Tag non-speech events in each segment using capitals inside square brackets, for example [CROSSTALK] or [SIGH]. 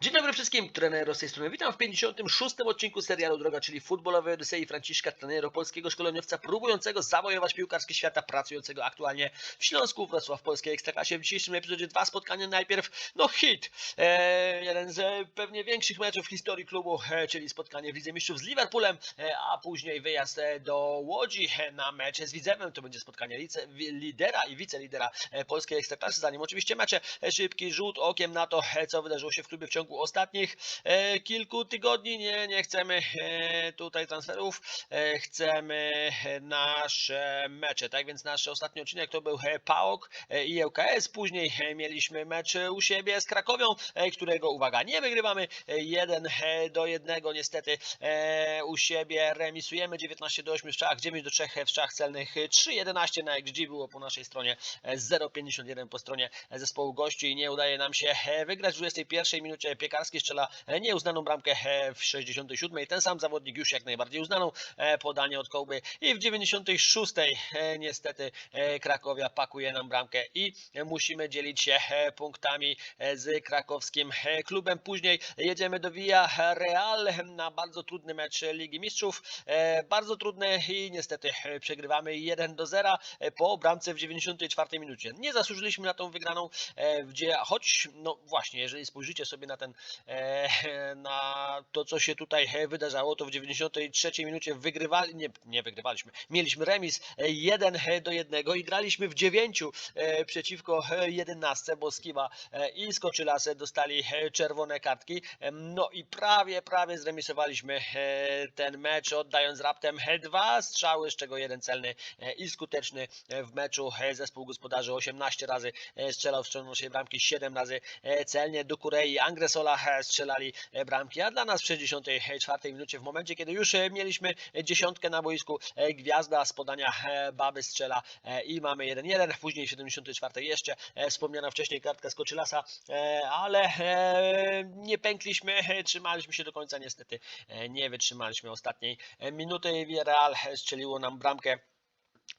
Dzień dobry wszystkim, trener z tej strony. Witam w 56. odcinku serialu Droga, czyli futbolowej Odysei Franciszka, trenera polskiego szkoleniowca próbującego zawojować piłkarskie świata, pracującego aktualnie w Śląsku, Wrocław polskiej ekstraklasie. W dzisiejszym epizodzie dwa spotkania. Najpierw, no hit, e, jeden z e, pewnie większych meczów w historii klubu, e, czyli spotkanie w Lidze Mistrzów z Liverpoolem, e, a później wyjazd e, do Łodzi na mecz z Widzewem. To będzie spotkanie lice, lidera i wicelidera polskiej ekstraklasy. Zanim oczywiście mecze, szybki rzut okiem na to, co wydarzyło się w klubie w ciągu ostatnich e, kilku tygodni. Nie, nie chcemy e, tutaj transferów, e, chcemy nasze mecze. Tak więc nasz ostatni odcinek to był PAOK i ŁKS. Później mieliśmy mecz u siebie z Krakowią, którego, uwaga, nie wygrywamy. E, 1 do 1 niestety u siebie remisujemy 19 do 8 w strzałach, 9 do 3 w strzałach celnych, 3-11 na XG było po naszej stronie, e, 0,51 po stronie zespołu gości nie udaje nam się wygrać w 21 minucie. Piekarski strzela nieuznaną bramkę e, w 67. Ten sam zawodnik już jak najbardziej uznaną e, podanie od Kołby i w 96 e, niestety Krakowia pakuje nam bramkę i musimy dzielić się punktami z krakowskim klubem. Później jedziemy do Villa Real na bardzo trudny mecz Ligi Mistrzów. Bardzo trudny i niestety przegrywamy 1 do 0 e, po bramce w 94 minucie. Nie zasłużyliśmy na tą wygraną, gdzie choć no właśnie, jeżeli spojrzycie sobie na ten e, [LAUGHS] na to, co się tutaj e, wydarzało, to w 93 minucie wygrywali, nie, nie wygrywaliśmy, mieliśmy remis e, 1 do 1 i graliśmy w 9 e, przeciwko e, 11, bo Skiwa e, i Skoczylas dostali e, czerwone kartki. No i prawie, prawie zremisowaliśmy e, ten mecz, oddając raptem e, dwa strzały, z czego jeden celny e, i skuteczny e, w meczu. E, Zespół gospodarzy 18 razy e, strzelał w stronę naszej bramki, 7 razy e, celnie. Dukurei i Angresola e, strzelali e, bramki, a dla nas w 64 minucie, w momencie kiedy już e, mieliśmy dziesiątkę na boisku, e, gwiazda z podania e, Baby strzela e, i mamy 1-1. Później w 74 jeszcze e, wspomniana wcześniej kartka Skoczylasa, e, ale e, nie pękliśmy, e, trzymaliśmy się do końca niestety. e, Nie wytrzymaliśmy ostatniej e, minuty. E, strzeliło nam bramkę.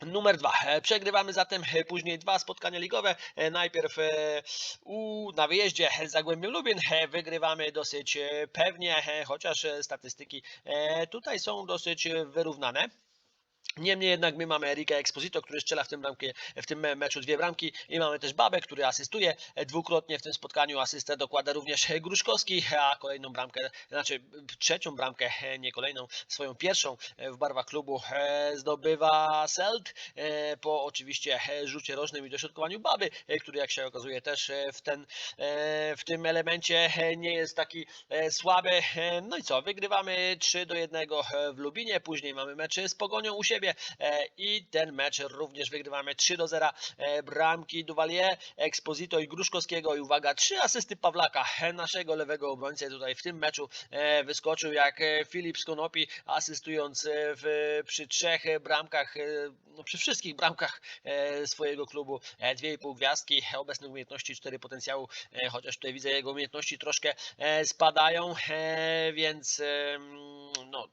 Numer dwa. E, Przegrywamy zatem e, później dwa spotkania ligowe. E, Najpierw u, na wyjeździe z Zagłębiem Lubin wygrywamy dosyć pewnie, chociaż statystyki tutaj są dosyć wyrównane. Niemniej jednak my mamy Erika Exposito, który strzela w tym, bramkie, w tym me- meczu dwie bramki i mamy też Babę, który asystuje e, dwukrotnie w tym spotkaniu. Asystę dokłada również Gruszkowski, a kolejną bramkę, znaczy trzecią bramkę, e, nie kolejną, swoją pierwszą e, w barwach klubu zdobywa Selt po oczywiście rzucie rożnym i dośrodkowaniu Baby, który jak się okazuje też w, ten, w tym elemencie nie jest taki słaby. No i co, wygrywamy 3 do 1 w Lubinie, później mamy mecz z Pogonią u siebie e, i ten mecz również wygrywamy 3 do 0. E, Bramki Duvalier, Exposito i Gruszkowskiego. I uwaga, trzy asysty Pawlaka, naszego lewego obrońcę tutaj w tym meczu. E, wyskoczył jak Filip Skonopi, asystując w, przy trzech bramkach, no przy wszystkich bramkach swojego klubu, dwie i pół gwiazdki, obecne umiejętności, cztery potencjału, chociaż tutaj widzę jego umiejętności troszkę spadają, więc no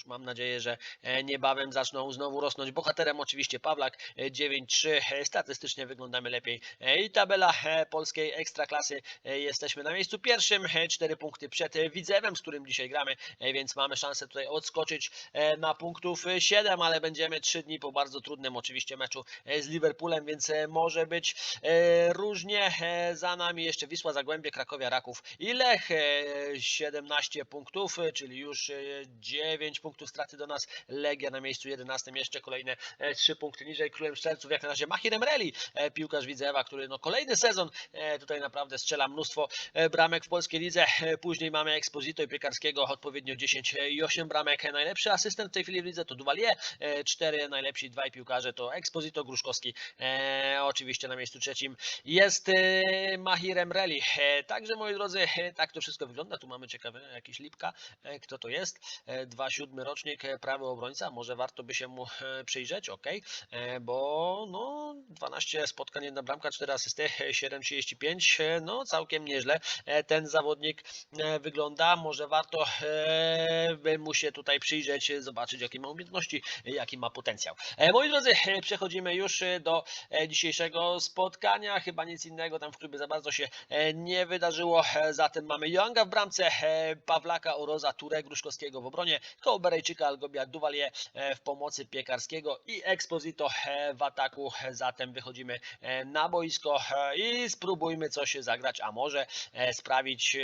Cóż, mam nadzieję, że e, niebawem zaczną znowu rosnąć. Bohaterem oczywiście Pawlak e, 9-3. e, Statystycznie wyglądamy lepiej. E, I tabela e, polskiej ekstraklasy. e, Jesteśmy na miejscu pierwszym. 4 punkty przed e, Widzewem, z którym dzisiaj gramy, e, więc mamy szansę tutaj odskoczyć e, na punktów 7, ale będziemy 3 dni po bardzo trudnym oczywiście meczu e, z Liverpoolem, więc e, może być e, różnie. E, Za nami jeszcze Wisła, Zagłębie, Krakowia, Raków i Lech. e, 17 punktów, e, czyli już e, 9 punktów straty do nas. Legia na miejscu 11, jeszcze kolejne 3 punkty niżej. Królem Strzelców jak na razie Mahir Emreli, e, piłkarz Widzewa, który no kolejny sezon e, tutaj naprawdę strzela mnóstwo e, bramek w polskiej lidze. E, Później mamy Exposito i Piekarskiego, odpowiednio 10 i 8 bramek. E, Najlepszy asystent w tej chwili w lidze to Duvalier, 4 najlepsi dwaj piłkarze to Exposito, Gruszkowski. E, Oczywiście na miejscu trzecim jest e, Mahir Emreli. E, Także moi drodzy, e, tak to wszystko wygląda. Tu mamy ciekawe jakieś lipka. E, Kto to jest? E, Dwa siódme siódmy rocznik, e, prawy obrońca, może warto by się mu e, przyjrzeć, ok, bo no 12 spotkań, jedna bramka, 4 asysty, 7,35, e, no całkiem nieźle e, ten zawodnik e, wygląda, może warto e, by mu się tutaj przyjrzeć, e, zobaczyć jakie ma umiejętności, e, jaki ma potencjał. E, Moi drodzy, e, przechodzimy już e, do e, dzisiejszego spotkania, chyba nic innego tam w klubie za bardzo się e, nie wydarzyło, e, zatem mamy Younga w bramce, e, Pawlaka, Oroza, Ture, Gruszkowskiego w obronie, Kołberejczyka, Algobia, Duvalie e, w pomocy Piekarskiego i Exposito e, w ataku, zatem wychodzimy e, na boisko e, i spróbujmy coś zagrać, a może e, sprawić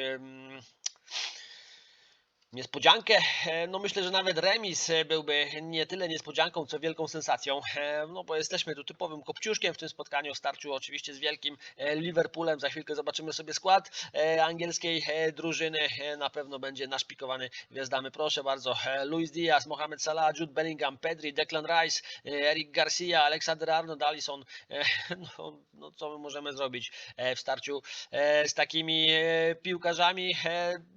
Niespodziankę, e, no myślę, że nawet remis e, byłby nie tyle niespodzianką, co wielką sensacją, e, no bo jesteśmy tu typowym kopciuszkiem w tym spotkaniu, w starciu oczywiście z wielkim Liverpoolem, za chwilkę zobaczymy sobie skład angielskiej drużyny, na pewno będzie naszpikowany gwiazdami, proszę bardzo, Luis Diaz, Mohamed Salah, Jude Bellingham, Pedri, Declan Rice, Eric Garcia, Alexander Arnold, Alisson, [LAUGHS] no, no co my możemy zrobić w starciu z takimi piłkarzami?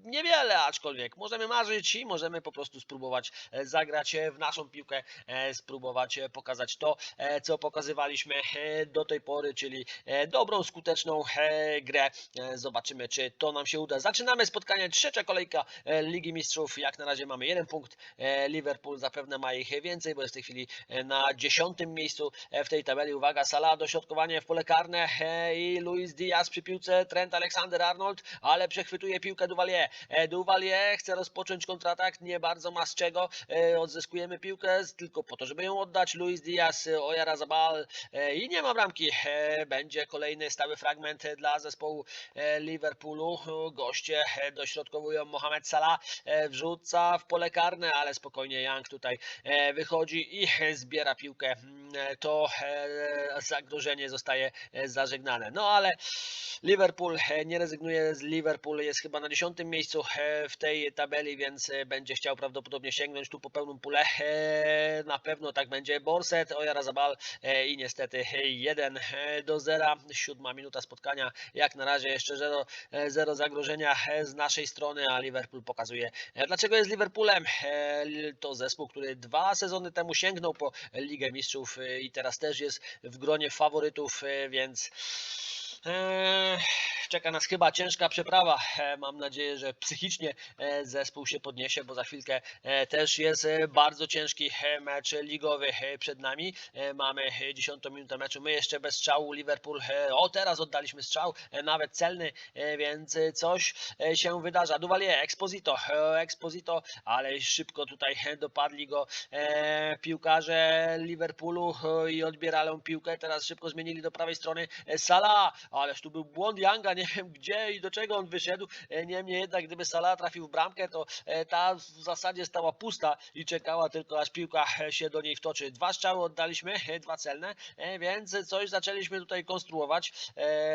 Niewiele, aczkolwiek. Możemy marzyć i możemy po prostu spróbować e, zagrać e, w naszą piłkę, e, spróbować pokazać to, co pokazywaliśmy do tej pory, czyli dobrą, skuteczną grę. Zobaczymy, czy to nam się uda. Zaczynamy spotkanie, trzecia kolejka Ligi Mistrzów. Jak na razie mamy jeden punkt. Liverpool zapewne ma ich więcej, bo jest w tej chwili na dziesiątym miejscu w tej tabeli. Uwaga, Salah, dośrodkowanie w pole karne i Luis Diaz przy piłce, Trent Alexander-Arnold, ale przechwytuje piłkę Duvalier. Duvalier chce rozpocząć kontratak, nie bardzo ma z czego. E, Odzyskujemy piłkę tylko po to, żeby ją oddać. Luis Diaz, e, Oyarzabal e, i nie ma bramki. Będzie kolejny stały fragment dla zespołu Liverpoolu. Goście dośrodkowują Mohamed Salah, wrzuca w pole karne, ale spokojnie Young tutaj wychodzi i zbiera piłkę. Mm, To zagrożenie zostaje zażegnane. No ale Liverpool nie rezygnuje z Liverpool, jest chyba na dziesiątym miejscu w tej tabeli, więc e, będzie chciał prawdopodobnie sięgnąć tu po pełną pulę. E, Na pewno tak będzie. Borset, Oyarzabal e, i niestety 1 do 0. Siódma minuta spotkania. Jak na razie jeszcze 0, 0 zagrożenia z naszej strony, a Liverpool pokazuje dlaczego jest Liverpoolem. To zespół, który dwa sezony temu sięgnął po Ligę Mistrzów i teraz też jest w gronie faworytów, więc Eee, Czeka nas chyba ciężka przeprawa. E, Mam nadzieję, że psychicznie e, zespół się podniesie, bo za chwilkę e, też jest bardzo ciężki mecz ligowy przed nami. Mamy e, 10 minutę meczu. My jeszcze bez strzału Liverpool. O, teraz oddaliśmy strzał, nawet celny, więc coś się wydarza. Duvalier, Exposito, Exposito, ale szybko tutaj dopadli go piłkarze Liverpoolu i odbierają piłkę. Teraz szybko zmienili do prawej strony Salah, ależ tu był błąd Younga, nie wiem gdzie i do czego on wyszedł. E, Niemniej jednak, gdyby Salah trafił w bramkę, to e, ta w zasadzie stała pusta i czekała tylko aż piłka e, się do niej wtoczy. Dwa strzały oddaliśmy, dwa celne, więc coś zaczęliśmy tutaj konstruować.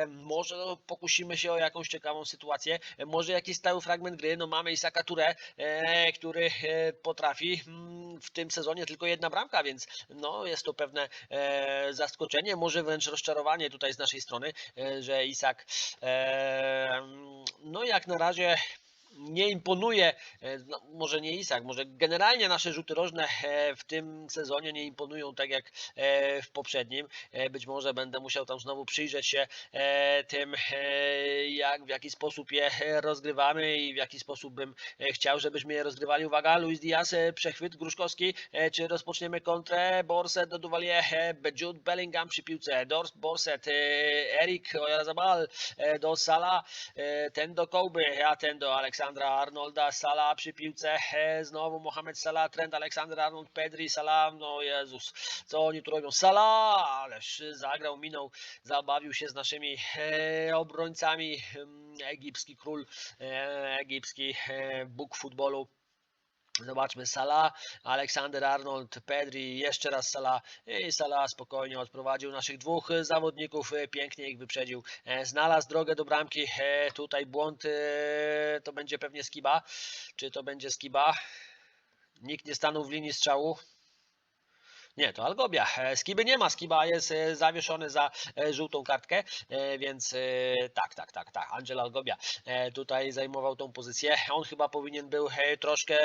Może pokusimy się o jakąś ciekawą sytuację, może jakiś stały fragment gry. No mamy Isaka Touré, który potrafi mm, w tym sezonie tylko jedna bramka, więc no jest to pewne e, zaskoczenie, może wręcz rozczarowanie tutaj z naszej strony, e, że Isak e, no jak na razie nie imponuje, e, no, może nie Isak, może generalnie nasze rzuty rożne e, w tym sezonie nie imponują tak jak e, w poprzednim. Być może będę musiał tam znowu przyjrzeć się tym, jak, w jaki sposób je rozgrywamy i w jaki sposób bym chciał, żebyśmy je rozgrywali. Uwaga, Luis Diaz, przechwyt Gruszkowski, czy rozpoczniemy kontrę, Borset do Duvalier, Jude Bellingham przy piłce, Dors, Borset, Erik Oyarzabal e, do Sala, ten do Kołby, a ten do Aleksandra Arnolda, Sala przy piłce, e, znowu Mohamed Salah, Trent Alexander Arnold, Pedri, Salah, no Jezus, co oni tu robią? Salah, ależ zagrał, minął, zabawił się z naszymi e, obrońcami, egipski król, e, egipski e, bóg futbolu. Zobaczmy Salah, Aleksander Arnold, Pedri, jeszcze raz Salah i Salah spokojnie odprowadził naszych dwóch zawodników, e, pięknie ich wyprzedził, E, znalazł drogę do bramki, E, tutaj błąd to będzie pewnie Skiba, czy to będzie Skiba? Nikt nie stanął w linii strzału. Nie, to Algobia. E, Skiby nie ma. Skiba jest e, zawieszony za e, żółtą kartkę, więc tak, tak, tak, tak. Angel Algobia tutaj zajmował tą pozycję. On chyba powinien był troszkę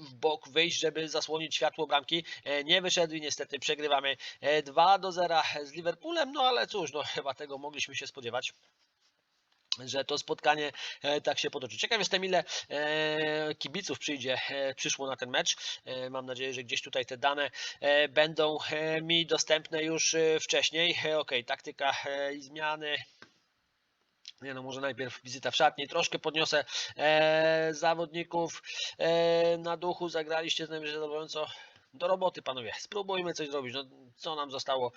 w bok wyjść, żeby zasłonić światło bramki. Nie wyszedł i niestety przegrywamy e, 2 do 0 z Liverpoolem. No ale cóż, no chyba tego mogliśmy się spodziewać że to spotkanie e, tak się potoczy. Ciekaw jestem, ile e, kibiców przyjdzie, e, przyszło na ten mecz. Mam nadzieję, że gdzieś tutaj te dane będą mi dostępne już wcześniej. Ok, taktyka i zmiany. Nie no, może najpierw wizyta w szatni. Troszkę podniosę zawodników na duchu. Zagraliście z najwyżej zadowoląco. Do roboty, panowie. Spróbujmy coś zrobić. No, co nam zostało?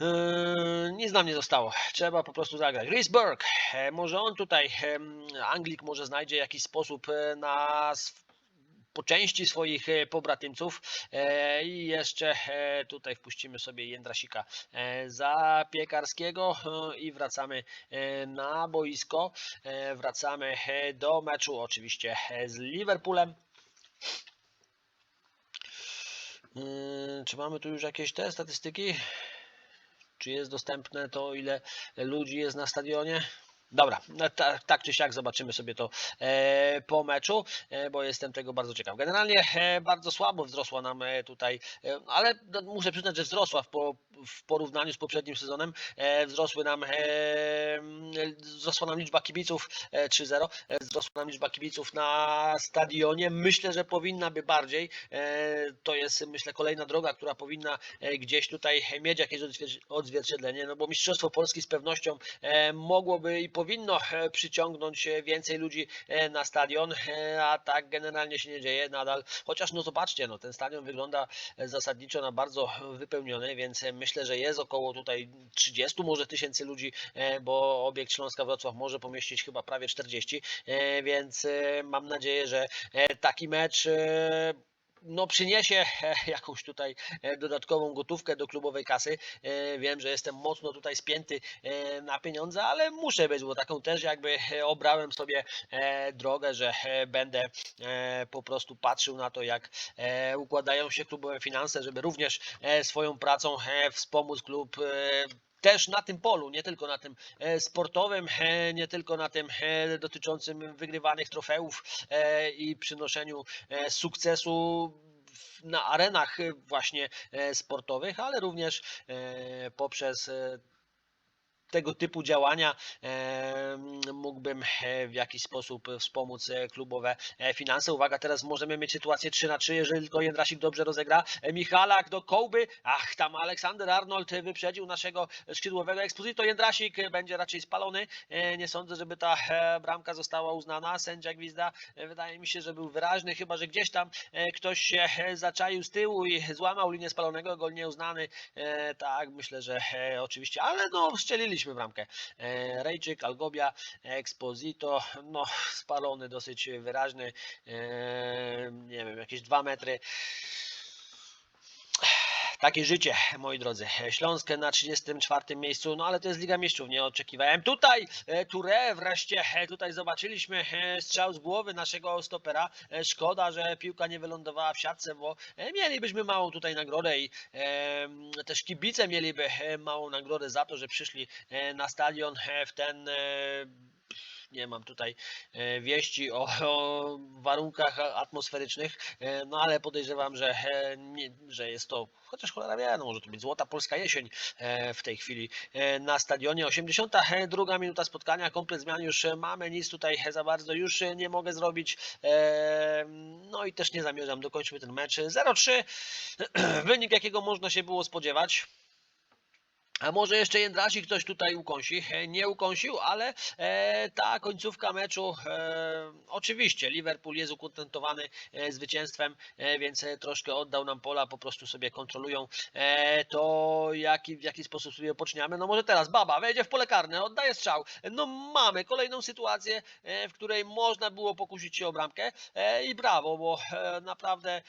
Yy, nic nam nie zostało. Trzeba po prostu zagrać. Burke, e, może on tutaj, Anglik może znajdzie jakiś sposób e, na po części swoich e, pobratymców i jeszcze tutaj wpuścimy sobie Jędrasika za Piekarskiego i wracamy na boisko. Wracamy do meczu oczywiście z Liverpoolem. Yy, Czy mamy tu już jakieś te statystyki? Czy jest dostępne to, ile ludzi jest na stadionie? Dobra, no ta, tak czy siak zobaczymy sobie to e, po meczu, e, bo jestem tego bardzo ciekaw. Generalnie e, bardzo słabo wzrosła nam tutaj, ale muszę przyznać, że wzrosła w, w porównaniu z poprzednim sezonem. E, wzrosły nam, e, wzrosła nam liczba kibiców e, 3-0, e, wzrosła nam liczba kibiców na stadionie. Myślę, że powinna by bardziej. To jest, myślę, kolejna droga, która powinna gdzieś tutaj mieć jakieś odzwier- odzwierciedlenie, no bo Mistrzostwo Polski z pewnością mogłoby i powinno przyciągnąć więcej ludzi na stadion, a tak generalnie się nie dzieje nadal. Chociaż no zobaczcie, no ten stadion wygląda zasadniczo na bardzo wypełniony, więc e, myślę, że jest około tutaj 30 może tysięcy ludzi, e, bo obiekt Śląska Wrocław może pomieścić chyba prawie 40, e, więc e, mam nadzieję, że taki mecz no, przyniesie e, jakąś tutaj e, dodatkową gotówkę do klubowej kasy. E, Wiem, że jestem mocno tutaj spięty na pieniądze, ale muszę być, bo taką też jakby obrałem sobie drogę, że będę po prostu patrzył na to, jak układają się klubowe finanse, żeby również swoją pracą wspomóc klub też na tym polu, nie tylko na tym e, sportowym, e, nie tylko na tym e, dotyczącym wygrywanych trofeów i przynoszeniu sukcesu na arenach właśnie sportowych, ale również poprzez tego typu działania mógłbym e, w jakiś sposób wspomóc e, klubowe e, finanse. Uwaga, teraz możemy mieć sytuację 3 na 3, jeżeli tylko Jędrasik dobrze rozegra. Michalak do Kołby. Ach, tam Aleksander Arnold wyprzedził naszego skrzydłowego Exposito. Jędrasik e, będzie raczej spalony. Nie sądzę, żeby ta bramka została uznana. Sędzia Gwizda wydaje mi się, że był wyraźny, chyba że gdzieś tam ktoś się zaczaił z tyłu i złamał linię spalonego, gol nieuznany. Tak, myślę, że oczywiście, ale no strzeliliśmy bramkę. E, Rejczyk, Algobia, Exposito, no spalony dosyć wyraźny, e, nie wiem, jakieś dwa metry. Takie życie, moi drodzy. Śląsk na 34 miejscu, no ale to jest Liga Mistrzów, nie oczekiwałem. Tutaj e, Touré wreszcie, e, tutaj zobaczyliśmy e, strzał z głowy naszego stopera. Szkoda, że piłka nie wylądowała w siatce, bo mielibyśmy małą tutaj nagrodę i też kibice mieliby małą nagrodę za to, że przyszli na stadion w ten nie mam tutaj e, wieści o, o warunkach atmosferycznych, e, no ale podejrzewam, że, e, że jest to, chociaż cholera wie, no może to być złota polska jesień w tej chwili na stadionie. 82 minuta spotkania, komplet zmian już mamy, nic tutaj za bardzo już nie mogę zrobić, no i też nie zamierzam, dokończmy ten mecz 0-3, [CLEARS THROAT] wynik jakiego można się było spodziewać. A może jeszcze Jędrasik ktoś tutaj ukąsi? E, Nie ukąsił, ale e, ta końcówka meczu, e, oczywiście Liverpool jest ukontentowany zwycięstwem, więc troszkę oddał nam pola, po prostu sobie kontrolują to, jaki, w jaki sposób sobie poczniamy. No może teraz Baba wejdzie w pole karne, oddaje strzał. No mamy kolejną sytuację, w której można było pokusić się o bramkę i brawo, bo naprawdę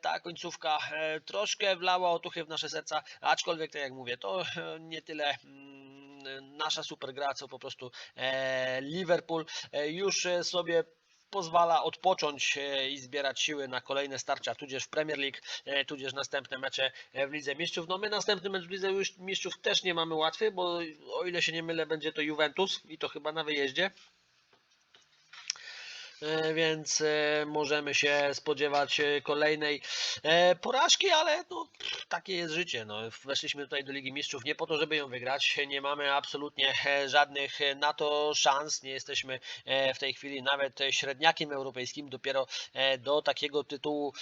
ta końcówka troszkę wlała otuchy w nasze serca, aczkolwiek tak jak mówię, to nie tyle mm, nasza super gra, co po prostu e, Liverpool e, już e, sobie pozwala odpocząć i zbierać siły na kolejne starcia, tudzież w Premier League, tudzież następne mecze w Lidze Mistrzów. No my następny mecz w Lidze Mistrzów też nie mamy łatwy, bo o ile się nie mylę, będzie to Juventus i to chyba na wyjeździe. E, Więc e, możemy się spodziewać e, kolejnej porażki, ale no, takie jest życie. No, weszliśmy tutaj do Ligi Mistrzów nie po to, żeby ją wygrać. Nie mamy absolutnie żadnych na to szans. Nie jesteśmy w tej chwili nawet średniakiem europejskim. Dopiero do takiego tytułu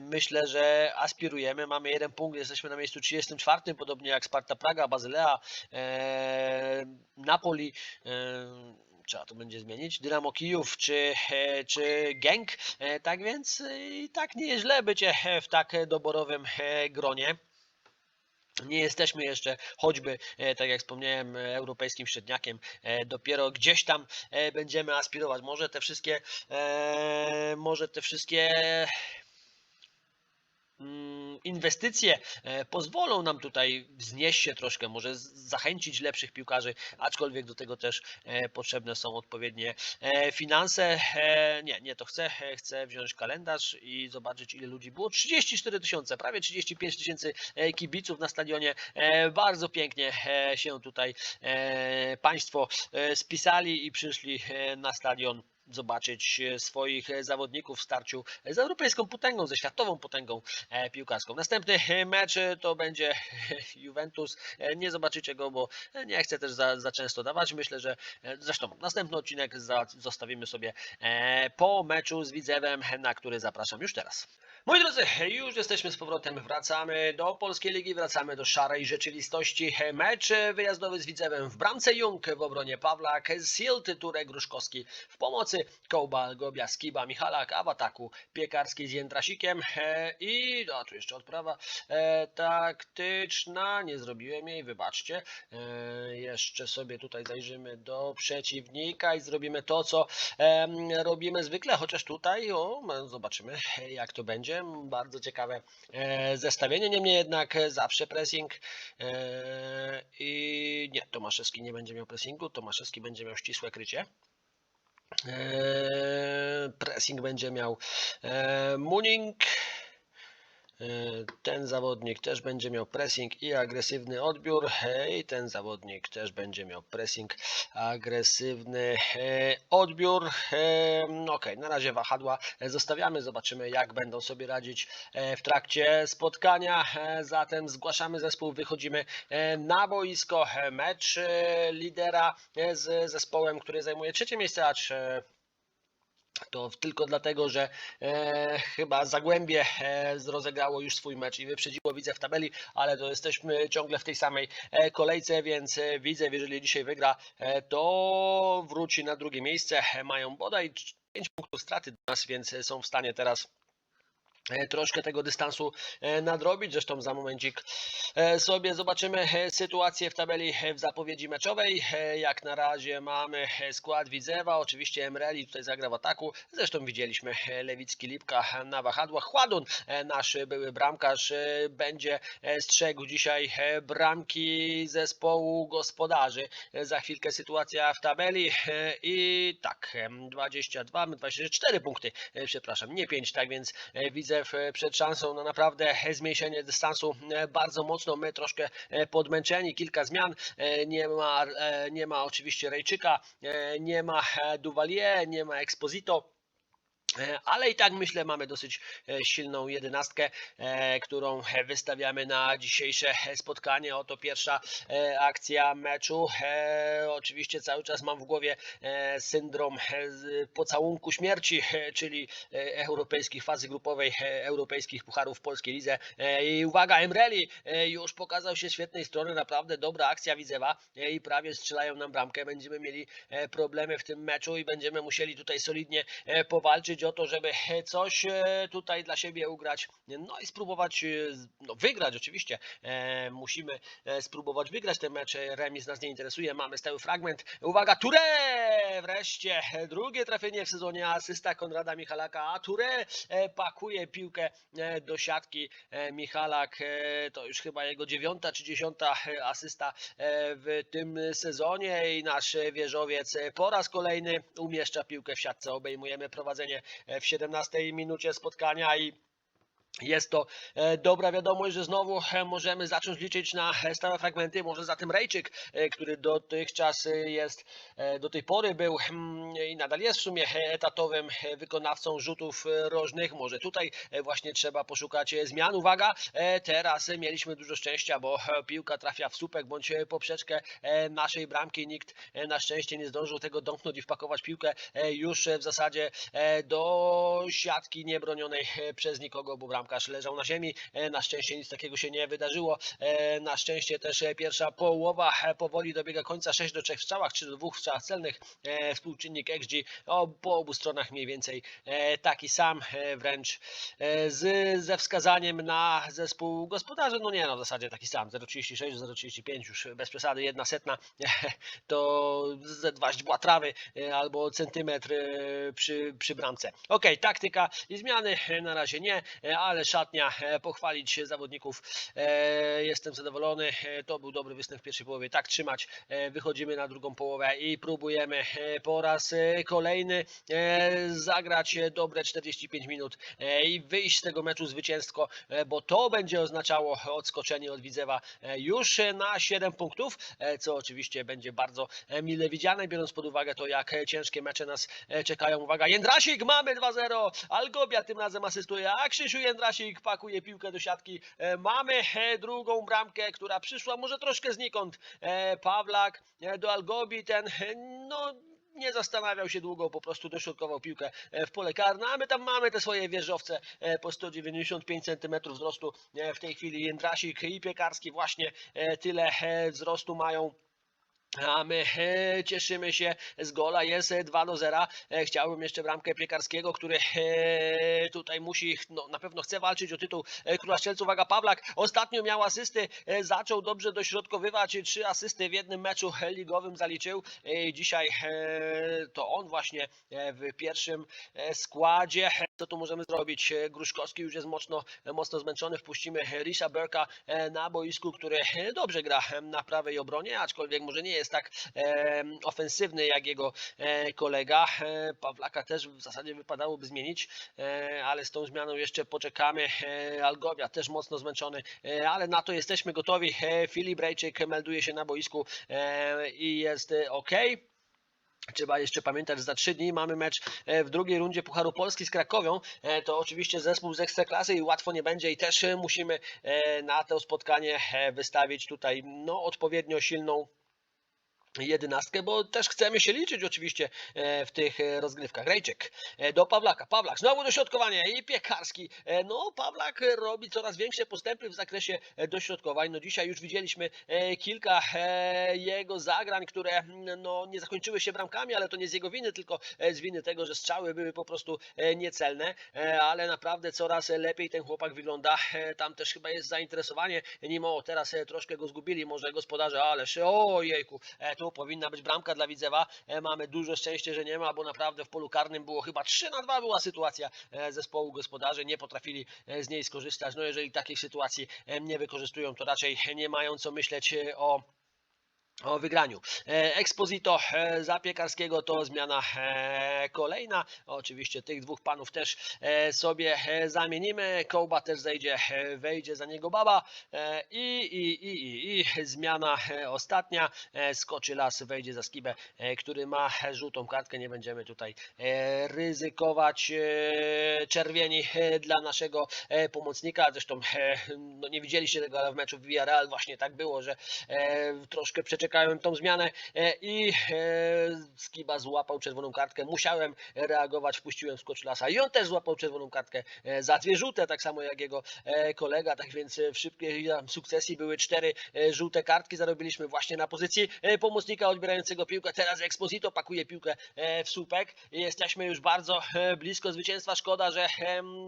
myślę, że aspirujemy. Mamy jeden punkt, jesteśmy na miejscu 34, podobnie jak Sparta Praga, Bazylea, Napoli. Trzeba to będzie zmienić, Dynamo Kijów czy, e, czy Genk, E, tak więc e, i tak nie jest źle być e, w tak doborowym gronie. Nie jesteśmy jeszcze, choćby, tak jak wspomniałem, europejskim średniakiem. Dopiero gdzieś tam będziemy aspirować. Może te wszystkie, może te wszystkie inwestycje e, pozwolą nam tutaj wznieść się troszkę, może zachęcić lepszych piłkarzy, aczkolwiek do tego też e, potrzebne są odpowiednie e, finanse. Nie, nie to chcę. Chcę wziąć kalendarz i zobaczyć ile ludzi było. 34 tysiące, prawie 35 tysięcy kibiców na stadionie. Bardzo pięknie się tutaj Państwo spisali i przyszli na stadion zobaczyć e, swoich e, zawodników w starciu z europejską potęgą, ze światową potęgą e, piłkarską. Następny mecz to będzie Juventus. Nie zobaczycie go, bo nie chcę też za, za często dawać. Myślę, że zresztą następny odcinek zostawimy sobie po meczu z Widzewem, na który zapraszam już teraz. Moi drodzy, już jesteśmy z powrotem, wracamy do Polskiej Ligi, wracamy do szarej rzeczywistości. Mecz wyjazdowy z Widzewem w bramce Jung, w obronie Pawlak, Silt, Turek, Gruszkowski w pomocy, Kołba, Gobia, Skiba, Michalak, a w ataku Piekarski z Jędrasikiem e, i, a tu jeszcze odprawa e, taktyczna, nie zrobiłem jej, wybaczcie. E, jeszcze sobie tutaj zajrzymy do przeciwnika i zrobimy to, co em, robimy zwykle, chociaż tutaj o, zobaczymy jak to będzie. Bardzo ciekawe e, zestawienie, niemniej jednak zawsze pressing e, i nie, Tomaszewski nie będzie miał pressingu, Tomaszewski będzie miał ścisłe krycie. E, pressing będzie miał Muning. E, Ten zawodnik też będzie miał pressing i agresywny odbiór. e, I ten zawodnik też będzie miał pressing, agresywny e, odbiór. Ok, na razie wahadła e, zostawiamy. Zobaczymy, jak będą sobie radzić e, w trakcie spotkania. E, Zatem zgłaszamy zespół, wychodzimy e, na boisko. E, Mecz e, lidera e, z zespołem, który zajmuje trzecie miejsce, acz e, to tylko dlatego, że e, chyba Zagłębie e, rozegrało już swój mecz i wyprzedziło Widzę w tabeli, ale to jesteśmy ciągle w tej samej e, kolejce, więc e, Widzę, jeżeli dzisiaj wygra, e, to wróci na drugie miejsce. E, Mają bodaj 5 punktów straty do nas, więc e, są w stanie teraz troszkę tego dystansu e, nadrobić. Zresztą za momencik e, sobie zobaczymy e, sytuację w tabeli e, w zapowiedzi meczowej. E, Jak na razie mamy e, skład Widzewa, oczywiście Emreli tutaj zagra w ataku. Zresztą widzieliśmy e, Lewicki Lipka na wahadłach. Chładun, e, nasz były bramkarz, e, będzie e, strzegł dzisiaj e, bramki zespołu gospodarzy. E, Za chwilkę sytuacja w tabeli e, i tak, em, 22, my 24 punkty, e, przepraszam, nie 5, tak więc e, Widzew e, przed szansą na naprawdę zmniejszenie dystansu e, bardzo mocno, my troszkę e, podmęczeni, kilka zmian, e, nie ma, nie ma oczywiście Rejczyka, nie ma Duvalier, nie ma Exposito, Ale i tak myślę, mamy dosyć e, silną jedenastkę, e, którą e, wystawiamy na dzisiejsze e, spotkanie. Oto pierwsza e, akcja meczu. E, Oczywiście cały czas mam w głowie e, syndrom e, pocałunku śmierci, e, czyli e, europejskich fazy grupowej, e, europejskich pucharów w polskiej lidze. E, I uwaga, Emreli e, już pokazał się świetnej strony, naprawdę dobra akcja Widzewa e, i prawie strzelają nam bramkę. Będziemy mieli e, problemy w tym meczu i będziemy musieli tutaj solidnie e, powalczyć, Chodzi o to, żeby coś e, tutaj dla siebie ugrać, no i spróbować e, no, wygrać oczywiście. E, musimy spróbować wygrać ten mecz. Remis nas nie interesuje, mamy stały fragment. Uwaga, Ture! Wreszcie drugie trafienie w sezonie, asysta Konrada Michalaka, a Ture pakuje piłkę do siatki. Michalak to już chyba jego dziewiąta czy dziesiąta asysta w tym sezonie i nasz wieżowiec po raz kolejny umieszcza piłkę w siatce. Obejmujemy prowadzenie w 17 minucie spotkania i jest to e, dobra wiadomość, że znowu e, możemy zacząć liczyć na e, stałe fragmenty. Może zatem Rejczyk, który dotychczas jest, do tej pory był mm, i nadal jest w sumie etatowym wykonawcą rzutów rożnych. Może tutaj właśnie trzeba poszukać zmian. Uwaga, teraz mieliśmy dużo szczęścia, bo piłka trafia w słupek bądź poprzeczkę naszej bramki. Nikt na szczęście nie zdążył tego domknąć i wpakować piłkę już w zasadzie do siatki niebronionej przez nikogo, bo bramkarz leżał na ziemi. E, Na szczęście nic takiego się nie wydarzyło. E, Na szczęście też e, pierwsza połowa powoli dobiega końca 6 do 3 w strzałach, 3 do 2 w strzałach celnych. Współczynnik XG o, po obu stronach mniej więcej taki sam, wręcz z, ze wskazaniem na zespół gospodarzy. No nie no, w zasadzie taki sam. 0,36 do 0,35 już bez przesady, jedna setna to ze dwa źdźbła trawy albo centymetr przy, przy bramce. Ok, taktyka i zmiany na razie nie, e, ale szatnia e, pochwalić zawodników. E, Jestem zadowolony. E, To był dobry występ w pierwszej połowie. Tak trzymać. Wychodzimy na drugą połowę i próbujemy po raz kolejny zagrać dobre 45 minut i wyjść z tego meczu zwycięsko, bo to będzie oznaczało odskoczenie od Widzewa już na 7 punktów, co oczywiście będzie bardzo mile widziane, biorąc pod uwagę to, jak ciężkie mecze nas czekają. Uwaga, Jędrasik, mamy 2-0, Algobia tym razem asystuje, a Krzysiu Jędrasik pakuje piłkę do siatki. E, Mamy e, drugą bramkę, która przyszła może troszkę znikąd. E, Pawlak do Algobi, ten no nie zastanawiał się długo, po prostu dośrodkował piłkę w pole karne, a my tam mamy te swoje wieżowce po 195 cm wzrostu. W tej chwili Jędrasik i Piekarski właśnie tyle wzrostu mają. A my e, cieszymy się z gola, jest e, 2 do 0. E, chciałbym jeszcze bramkę Piekarskiego, który e, tutaj musi, no, na pewno chce walczyć o tytuł e, Króla Strzelców. Uwaga, Pawlak ostatnio miał asysty, e, zaczął dobrze dośrodkowywać, e, trzy asysty w jednym meczu e, ligowym zaliczył. E, dzisiaj e, to on właśnie e, w pierwszym e, składzie. Co tu możemy zrobić? E, Gruszkowski już jest mocno, mocno zmęczony. Wpuścimy Risha Berka e, na boisku, który e, dobrze gra e, na prawej obronie, aczkolwiek może nie jest tak e, ofensywny jak jego e, kolega. E, Pawlaka też w zasadzie wypadałoby zmienić, e, ale z tą zmianą jeszcze poczekamy. E, Algowia też mocno zmęczony, e, ale na to jesteśmy gotowi. E, Filip Rejczyk melduje się na boisku e, i jest ok. Trzeba jeszcze pamiętać, że za trzy dni mamy mecz e, w drugiej rundzie Pucharu Polski z Krakowią. E, To oczywiście zespół z Ekstraklasy i łatwo nie będzie i też e, musimy na to spotkanie wystawić tutaj no, odpowiednio silną jedenastkę, bo też chcemy się liczyć oczywiście e, w tych e, rozgrywkach. Rejczyk e, do Pawlaka. Pawlak znowu dośrodkowanie i Piekarski. No Pawlak robi coraz większe postępy w zakresie dośrodkowań. No dzisiaj już widzieliśmy kilka jego zagrań, które mm, no, nie zakończyły się bramkami, ale to nie z jego winy, tylko z winy tego, że strzały były po prostu niecelne, ale naprawdę coraz lepiej ten chłopak wygląda. Tam też chyba jest zainteresowanie. Nimo teraz troszkę go zgubili, może gospodarze, ależ ojejku, e, tu powinna być bramka dla Widzewa. E, Mamy duże szczęście, że nie ma, bo naprawdę w polu karnym było chyba 3 na 2 była sytuacja e, zespołu gospodarzy. Nie potrafili e, z niej skorzystać. No jeżeli takiej sytuacji nie wykorzystują, to raczej nie mają co myśleć o o wygraniu. E, Exposito e, za Piekarskiego to zmiana e, kolejna. Oczywiście tych dwóch panów też sobie zamienimy. Kołba też zejdzie, wejdzie za niego baba i, i, i, i, i zmiana ostatnia. Skoczy las, wejdzie za skibę, który ma żółtą kartkę. Nie będziemy tutaj ryzykować czerwieni dla naszego pomocnika. Zresztą no nie widzieliście tego, ale w meczu Villarreal właśnie tak było, że troszkę przeczekał przeczekałem tą zmianę e, i e, Skiba złapał czerwoną kartkę. Musiałem reagować, wpuściłem Skocz-Lasa i on też złapał czerwoną kartkę e, za dwie żółte, tak samo jak jego kolega, tak więc w szybkiej sukcesji były cztery żółte kartki, zarobiliśmy właśnie na pozycji pomocnika odbierającego piłkę, teraz Exposito pakuje piłkę w słupek, jesteśmy już bardzo blisko zwycięstwa, szkoda, że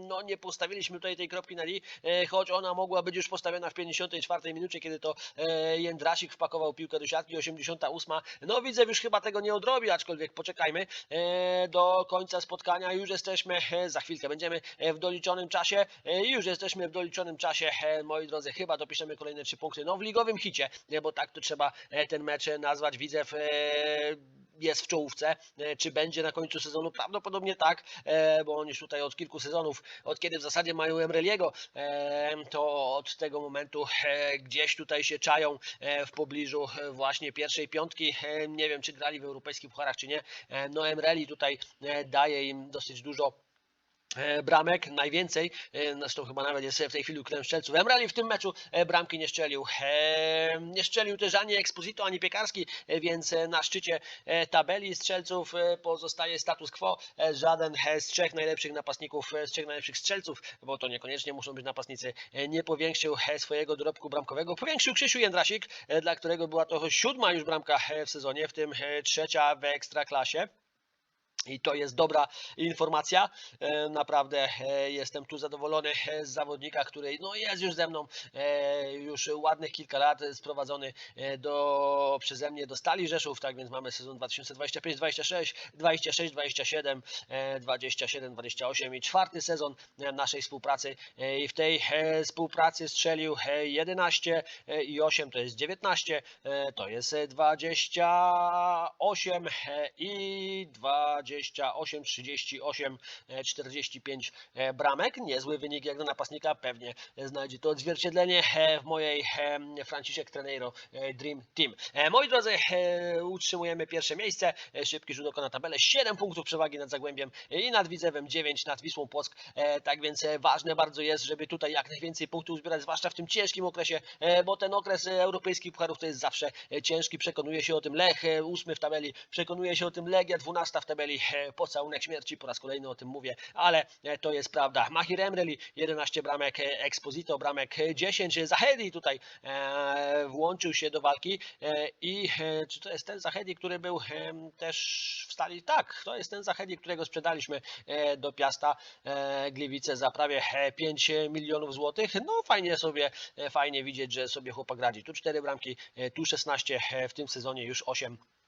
no, nie postawiliśmy tutaj tej kropki na li, choć ona mogła być już postawiona w 54 minucie, kiedy to Jędrasik wpakował piłkę do siatki, 88. No widzę, już chyba tego nie odrobi, aczkolwiek poczekajmy e, do końca spotkania. Już jesteśmy, e, za chwilkę będziemy e, w doliczonym czasie. Już jesteśmy w doliczonym czasie, moi drodzy. Chyba dopiszemy kolejne trzy punkty. No w ligowym hicie, bo tak to trzeba ten mecz nazwać. Widzew e, jest w czołówce. E, Czy będzie na końcu sezonu? Prawdopodobnie tak, e, bo oni już tutaj od kilku sezonów, od kiedy w zasadzie mają Emreliego, e, to od tego momentu gdzieś tutaj się czają w pobliżu właśnie pierwszej piątki. Nie wiem, czy grali w europejskich pucharach, czy nie. No Emreli tutaj daje im dosyć dużo bramek, najwięcej, e, zresztą chyba nawet jest w tej chwili ukrem strzelców. Emrali w tym meczu e, bramki nie strzelił. E, Nie strzelił też ani Exposito, ani Piekarski, e, więc e, na szczycie e, tabeli strzelców e, pozostaje status quo. E, Żaden e, z trzech najlepszych napastników, e, z trzech najlepszych strzelców, bo to niekoniecznie muszą być napastnicy, e, nie powiększył e, swojego dorobku bramkowego. Powiększył Krzysiu Jędrasik, e, dla którego była to siódma już bramka e, w sezonie, w tym e, trzecia w Ekstraklasie. I to jest dobra informacja. E, Naprawdę e, jestem tu zadowolony e, z zawodnika, który no, jest już ze mną już ładnych kilka lat, sprowadzony do, przeze mnie do Stali Rzeszów, tak więc mamy sezon 2025-26, 26-27, 27-28 i czwarty sezon naszej współpracy i w tej współpracy strzelił e, 11 e, i 8 to jest 19, e, to jest e, 28 e, i 28, 38, e, 45 e, bramek. Niezły wynik jak dla napastnika, pewnie znajdzie to odzwierciedlenie e, w mojej e, Franciszek Treneiro e, Dream Team. Moi drodzy, utrzymujemy pierwsze miejsce, szybki rzut na tabelę, 7 punktów przewagi nad Zagłębiem i nad Widzewem 9 nad Wisłą Płock, tak więc ważne bardzo jest, żeby tutaj jak najwięcej punktów zbierać, zwłaszcza w tym ciężkim okresie, bo ten okres europejskich pucharów to jest zawsze ciężki, przekonuje się o tym Lech, e, ósmy w tabeli, przekonuje się o tym Legia, 12 w tabeli, pocałunek śmierci, po raz kolejny o tym mówię, ale e, to jest prawda. Mahir Emreli, 11 bramek, e, Exposito bramek, e, 10, Zahedi tutaj e, włączył się do walki e, i e, czy to jest ten Zahedi, który był też w stali? Tak, to jest ten Zahedi, którego sprzedaliśmy e, do Piasta e, Gliwice za prawie e, 5 milionów złotych. No fajnie sobie, e, fajnie widzieć, że sobie chłopak radzi. Tu 4 bramki, e, tu 16, e, w tym sezonie już 8 E,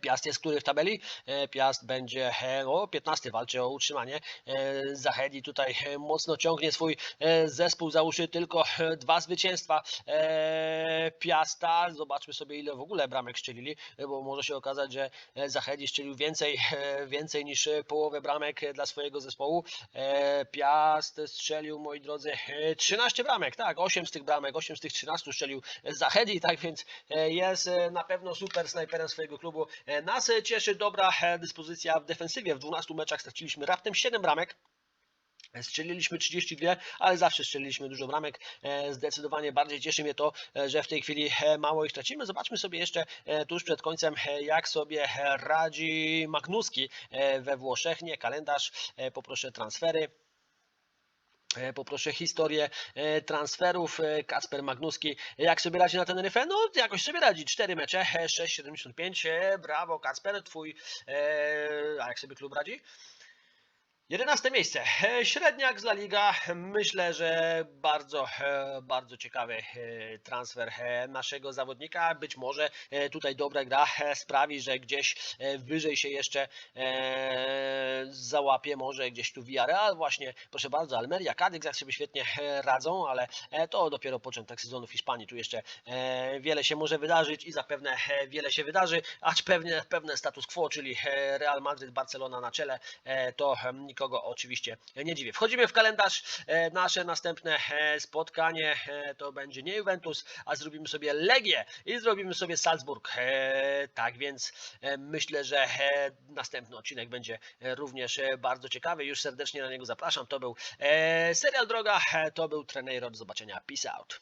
Piast jest który w tabeli? E, Piast będzie e, o 15 walczy o utrzymanie. E, Zachedi tutaj e, mocno ciągnie swój e, zespół za uszy, tylko e, dwa zwycięstwa e, Piasta. Zobaczmy sobie ile w ogóle bramek strzelili, e, bo może się okazać, że e, Zachedi strzelił więcej, e, więcej niż e, połowę bramek e, dla swojego zespołu. E, Piast strzelił, moi drodzy, e, 13 bramek, tak, 8 z tych bramek, 8 z tych 13 strzelił Zachedi, tak więc e, jest e, na pewno super snajperem swojego klubu. E, Nas e, cieszy dobra e, dyspozycja w defensywie. W 12 meczach straciliśmy raptem 7 bramek. Strzeliliśmy 32, ale zawsze strzeliliśmy dużo bramek. E, Zdecydowanie bardziej cieszy mnie to, e, że w tej chwili e, mało ich tracimy. Zobaczmy sobie jeszcze e, tuż przed końcem, e, jak sobie e, radzi Magnuski e, we Włoszech. Nie kalendarz, e, poproszę transfery. E, Poproszę historię e, transferów. E, Kacper Magnuski, jak sobie radzi na Teneryfę? No, jakoś sobie radzi. 4 mecze, e, 6,75. E, Brawo, Kacper, twój. A jak sobie klub radzi? 11 miejsce. E, Średniak z La Liga. Myślę, że bardzo, e, bardzo ciekawy e, transfer naszego zawodnika. Być może tutaj dobra gra sprawi, że gdzieś wyżej się jeszcze załapie, może gdzieś tu Villarreal właśnie. Proszę bardzo, Almeria, Cadix jak sobie świetnie radzą, ale to dopiero początek sezonu w Hiszpanii. Tu jeszcze wiele się może wydarzyć i zapewne wiele się wydarzy, acz pewnie pewne status quo, czyli Real Madrid, Barcelona na czele, to em, nikogo oczywiście nie dziwię. Wchodzimy w kalendarz. E, Nasze następne e, spotkanie e, to będzie nie Juventus, a zrobimy sobie Legię i zrobimy sobie Salzburg. Tak więc myślę, że następny odcinek będzie również bardzo ciekawy. Już serdecznie na niego zapraszam. To był serial Droga, to był Treneiro. Do zobaczenia. Peace out.